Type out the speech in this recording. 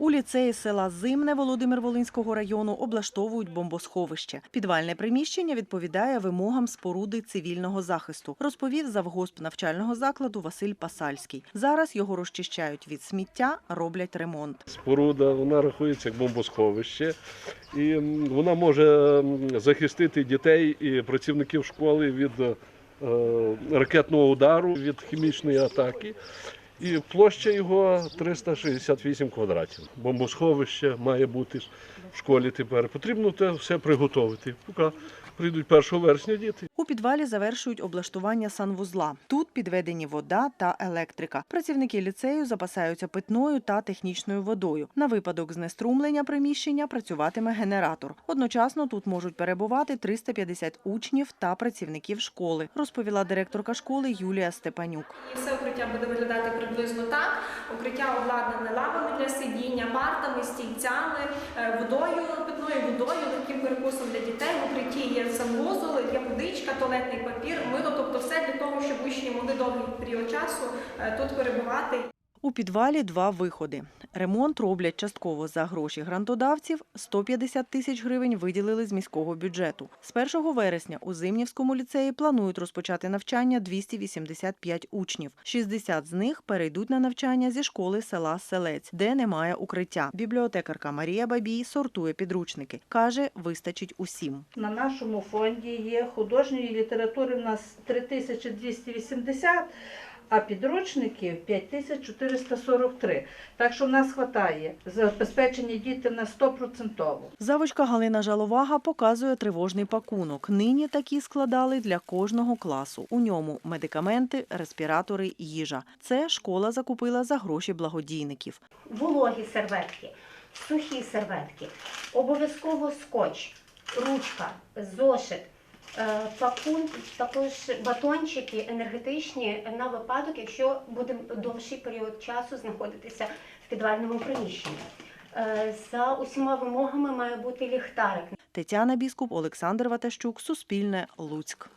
У ліцеї села Зимне Володимир-Волинського району облаштовують бомбосховище. Підвальне приміщення відповідає вимогам споруди цивільного захисту, розповів завгосп навчального закладу Василь Пасальський. Зараз його розчищають від сміття, роблять ремонт. споруда, вона рахується як бомбосховище, і вона може захистити дітей і працівників школи від е, ракетного удару, від хімічної атаки. І площа його 368 квадратів. Бомбосховище має бути в школі тепер. Потрібно те все приготувати. Поки прийдуть 1 вересня діти. У підвалі завершують облаштування санвузла. Тут підведені вода та електрика. Працівники ліцею запасаються питною та технічною водою. На випадок знеструмлення приміщення працюватиме генератор. Одночасно тут можуть перебувати 350 учнів та працівників школи, розповіла директорка школи Юлія Степанюк. Все укриття буде виглядати приблизно так. Укриття обладнане лавами для сидіння, партами, стільцями, е, водою, питною водою, таким перекусом для дітей. В укритті є санвузол, є водичка, туалетний папір, мило, тобто все для того, щоб учні могли довгий період часу е, тут перебувати. У підвалі два виходи. Ремонт роблять частково за гроші грантодавців. 150 тисяч гривень виділили з міського бюджету. З 1 вересня у Зимнівському ліцеї планують розпочати навчання 285 учнів. 60 з них перейдуть на навчання зі школи села Селець, де немає укриття. Бібліотекарка Марія Бабій сортує підручники. Каже, вистачить усім. На нашому фонді є художньої літератури в нас 3280, а підручників 5443. Так що в нас вистачає. Забезпечені діти на 100%. Завочка Галина Жаловага показує тривожний пакунок. Нині такі складали для кожного класу. У ньому медикаменти, респіратори, їжа. Це школа закупила за гроші благодійників. вологі серветки, сухі серветки, обов'язково скотч, ручка, зошит, пакун, також батончики енергетичні на випадок, якщо будемо довший період часу знаходитися в підвальному приміщенні. Е, За усіма вимогами має бути ліхтарик. Тетяна Біскуп, Олександр Ватащук, Суспільне, Луцьк.